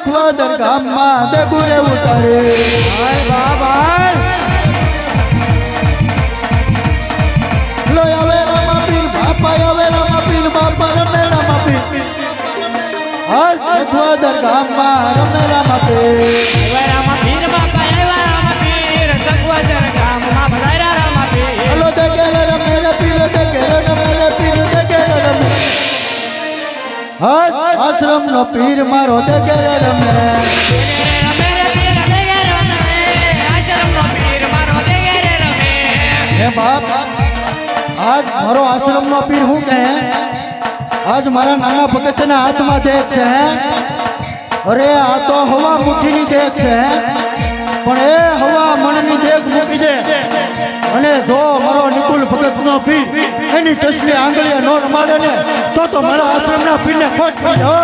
સખવદર ગામમાં દેગુરે ઉતરે. હાય બાબા લો આવે રામા પીર બાપા આવે રામા પીર બાપા રમે રામા પીર હાલ ગામમાં રમે રામા પીર આશ્રમ નો પીર મારો દેગેરે રમે રમે રે પીર દેગે રમે આચરમનો પીર મારો દેગે રે રમે હે બાપ આજ મારો આશ્રમ નો પીર હું કહે આજ મારા નાના ભગતના હાથમાં દેખ છે હે? અરે આ તો હવા મુઠ્ઠીની દેખ છે હે? પણ એ હવા મનની દેખ મૂકી દે અને જો મારો નિકુલ ભગત નો પીર એની ટસલી આંગળીએ નો રમાડે ને તો તો મારા આશ્રમના પીરને ખોટ પડી હો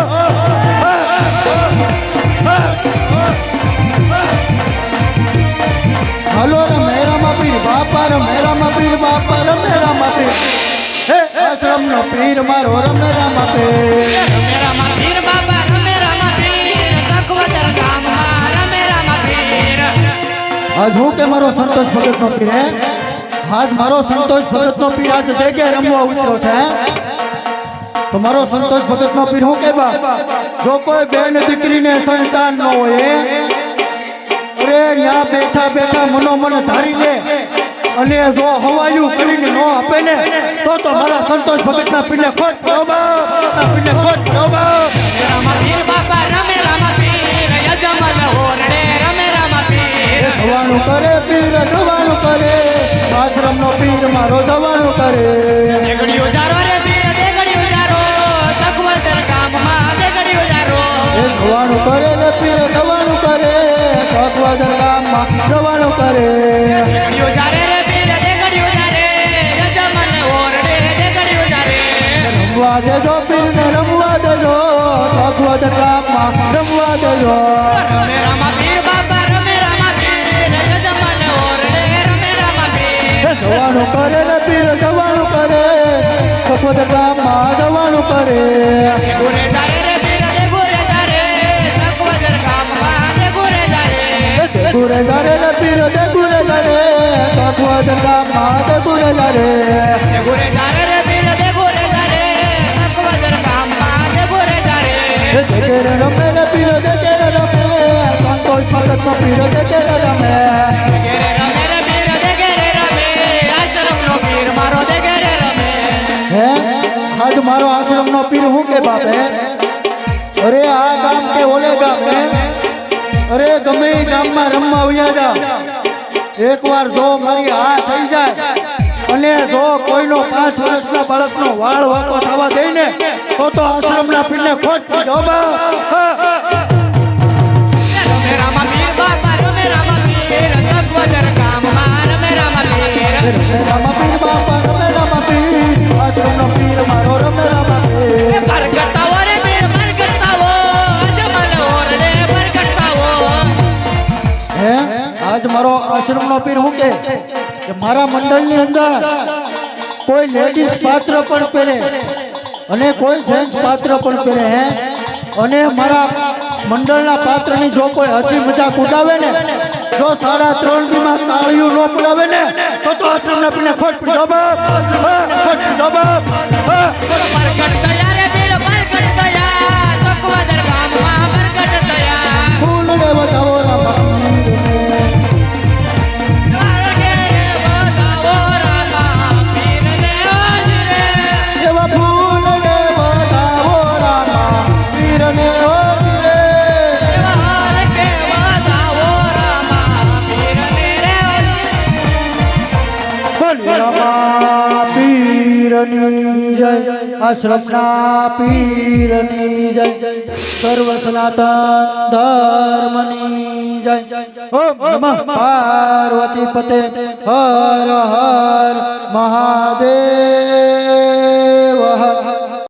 હાલો રે મેરામાં પીર બાપા રે મેરામાં પીર બાપા રે મેરામાં પીર હે આશ્રમનો પીર મારો રે મેરામાં પીર રમે રામા પીર બાપા રમે રામા પીર સગવદર ગામમાં રમે રામા પીર આજ હું કે મારો સંતોષ ભગતનો પીર હે આજ મારો સંતોષ ભગતનો પીર આજ જગ્યાએ રમવા ઉતર્યો છે તો મારો સંતોષ ભગતનો પીર હું કેવા જો કોઈ બેન દીકરીને સંસાર ન હોય? અરે ત્યાં બેઠા બેઠા મનોમન ધારી લે અને જો હવાયું કરીને ન આપે ને તો તો મારા સંતોષ ભગતના પીરને ખોટ પીરને ખોટ પ્રભાવ પીર બાપા રમે રામા પીર યજમન હોરડે રમે રામા પીર કરે પીર જવાનું કરે મારો જવાનું કરે. દેગડીઓ જારો રે પીર દેગડીઓ જારો સગવદર ગામમાં દેગડીઓ જારો જવાનું કરે ને પીર જવાનું કરે. ભગવાન ગામમાં જવાનું કરે. દેગડીઓ જારે રે પીર દેગડીઓ જારે યજમન હોરડે દેગડીઓ જારે રમવા દેજો જવાનું કરે ને પીર જવાનું કરે ભગવાન ગામમાં જવાનું કરે દેગુરે જારે રે પીર દેગુરે જારે સગવદર ગામમાં દેગુરે જારે ગુરે જારે ને પીર દે ગુરે જારે ભગવાન ગામમાં દે ગુરે જારે દેગુરે જારે રે પીર દેગુરે જારે સગવદર ગામમાં દેગુરે જારે એ દેગેરે રમે ને પીર દેગેરે રમે સંતોષ ભગત નો પીર દેગેરે રમે આજ મારો આશ્રમ નો પીર હું કે બાપે? અરે આ ગામ કે ઓલે ગામ અરે ગમે ગામમાં રમવા આવ્યા જા. એકવાર જો મારી આ થઈ જાય અને જો કોઈનો પાંચ વર્ષના બાળકનો વાળ વાળો થવા દે ને, તો તો આશ્રમના પીરને ખોટ પડી આજ મારો આશ્રમનો પીર હું કે મારા મંડળની અંદર કોઈ લેડીઝ પાત્ર પણ પહેરે અને કોઈ જેન્ટ્સ પાત્ર પણ પહેરે હે અને મારા મંડળના પાત્રની જો કોઈ હસી મજાક ઉડાવે ને જો સાડા ત્રણ દીમાં તાળીઓ ન પડાવે ને તો તો આશ્રમના ખોટ. હા, ખોટ પડી निरंजय जय अश्रमना पीरनी जय सर्व सनातन जय ओम नमः पार्वती पते, हर हर महादेव।